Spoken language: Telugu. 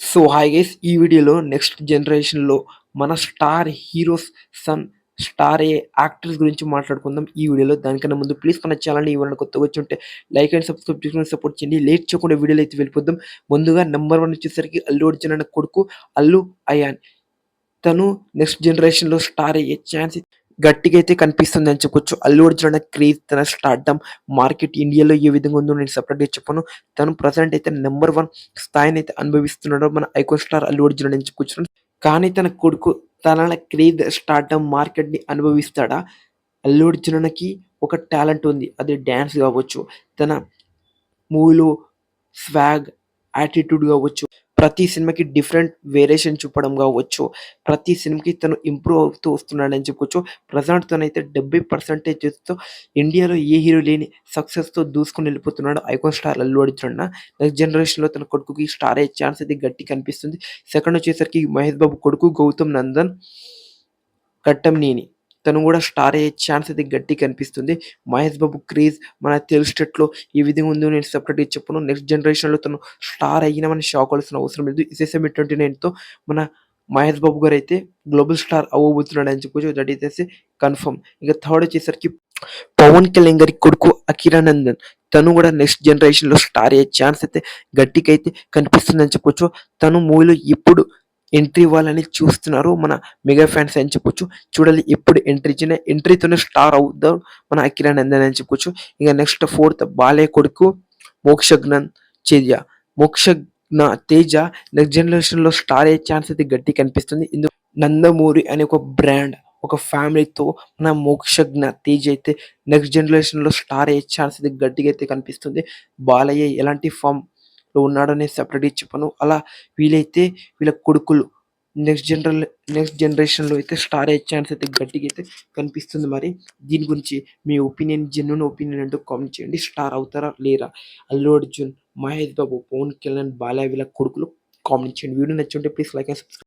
సో హాయ్ గైస్ ఈ వీడియోలో నెక్స్ట్ జనరేషన్లో మన స్టార్ హీరోస్ సన్ స్టార్ ఏ యాక్టర్స్ గురించి మాట్లాడుకుందాం. ఈ వీడియోలో దానికన్నా ముందు ప్లీజ్ మన ఛానల్ని ఎవరైనా కొత్తగా వచ్చి ఉంటే లైక్ అండ్ సబ్స్క్రైబ్ చేసుకుని సపోర్ట్ చేయండి. లేట్ చేయకుండా వీడియోలో అయితే వెళ్ళిపోద్దాం ముందుగా నెంబర్ వన్ వచ్చేసరికి అల్లు అర్జున్ అన్న కొడుకు అల్లు అయాన్. తను నెక్స్ట్ జనరేషన్లో స్టార్ అయ్యే ఛాన్స్ గట్టిగా అయితే కనిపిస్తుంది అని చెప్పొచ్చు. అల్లు అర్జున్ అన్న క్రేజ్ తన స్టార్డమ్ మార్కెట్ ఇండియాలో ఏ విధంగా ఉందో నేను సపరేట్గా చెప్పాను. తను ప్రజెంట్ అయితే నెంబర్ వన్ స్థాయిని అయితే అనుభవిస్తున్నాడు మన ఐకో స్టార్ అల్లు అర్జున్ అని చెప్పుకొచ్చు కానీ తన కొడుకు తన క్రేజ్ స్టార్డమ్ మార్కెట్ని అనుభవిస్తాడా? అల్లు అర్జునకి ఒక టాలెంట్ ఉంది. అది డ్యాన్స్ కావచ్చు. తన మూవీలో స్వాగ్ యాటిట్యూడ్ కావచ్చు. ప్రతి సినిమాకి డిఫరెంట్ వేరియేషన్ చూపడం కావచ్చు ప్రతి సినిమాకి తను ఇంప్రూవ్ అవుతూ వస్తున్నాడని చెప్పుకోవచ్చు. ప్రజెంట్ తనైతే డెబ్బై పర్సెంటేజ్తో ఇండియాలో ఏ హీరో లేని సక్సెస్తో దూసుకుని వెళ్ళిపోతున్నాడు icon star Allu Arjun next జనరేషన్లో తన కొడుకుకి స్టార్ అయ్యే ఛాన్స్ అయితే గట్టి కనిపిస్తుంది. సెకండ్ వచ్చేసరికి మహేష్ బాబు కొడుకు గౌతమ్ నందన్ కట్టంనేని తను కూడా స్టార్ అయ్యే ఛాన్స్ అయితే గట్టి కనిపిస్తుంది. మహేష్ బాబు క్రేజ్ మన తెలుగు ఈ విధంగా ఉందో నేను సెపరేట్గా చెప్పను. నెక్స్ట్ జనరేషన్లో తను స్టార్ అయినా మనం షాక్ అవ్వాల్సిన అవసరం లేదు. ఇసేసెమి ట్వంటీ నైన్తో మన మహేష్ బాబు గారు అయితే గ్లోబల్ స్టార్ అవ్వబోతున్నాడు అని చెప్పొచ్చు. దట్ ఈస్ కన్ఫర్మ్ ఇక థర్డ్ వచ్చేసరికి పవన్ కళ్యాణ్ గారి కొడుకు అఖిరానందన్ తను కూడా నెక్స్ట్ జనరేషన్లో స్టార్ అయ్యే ఛాన్స్ అయితే గట్టికైతే అయితే చెప్పొచ్చు. తను మూవీలో ఇప్పుడు ఎంట్రీ ఇవ్వాలని చూస్తున్నారు. మన మెగా ఫ్యాన్స్ అని చెప్పొచ్చు. చూడాలి ఎప్పుడు ఎంట్రీ ఇచ్చిన ఎంట్రీతోనే స్టార్ అవుతారు మన అకిరానందన్ అని చెప్పొచ్చు. ఇక నెక్స్ట్ ఫోర్త్ బాలయ్య కొడుకు మోక్షజ్ఞన్ చేజ మోక్షజ్ఞ తేజ నెక్స్ట్ జనరేషన్లో స్టార్ అయ్యే ఛాన్స్ అయితే గట్టి కనిపిస్తుంది. ఇందుకు నందమూరి అనే ఒక బ్రాండ్ ఒక ఫ్యామిలీతో మన మోక్షజ్ఞ తేజ్ అయితే నెక్స్ట్ జనరేషన్లో స్టార్ అయ్యే ఛాన్స్ అయితే గట్టిగా అయితే కనిపిస్తుంది. బాలయ్య ఎలాంటి ఫామ్ లో ఉన్నాడని సెపరేట్గా చెప్పను. అలా వీలైతే వీళ్ళ కొడుకులు నెక్స్ట్ జనరల్ నెక్స్ట్ జనరేషన్లో అయితే స్టార్ అయ్యే ఛాన్స్ అయితే గట్టిగా అయితే కనిపిస్తుంది మరి. దీని గురించి మీ ఒపీనియన్ జెన్యున్ ఒపీనియన్ అంటూ కామెంట్ చేయండి. స్టార్ అవుతారా లేరా? అల్లు అర్జున్ మహేష్ బాబు పవన్ కళ్యాణ్ బాలయ్య వీళ్ళ కొడుకులు కామెంట్ చేయండి. వీడియో నచ్చుంటే ప్లీజ్ లైక్ అండ్ సబ్స్క్రైబ్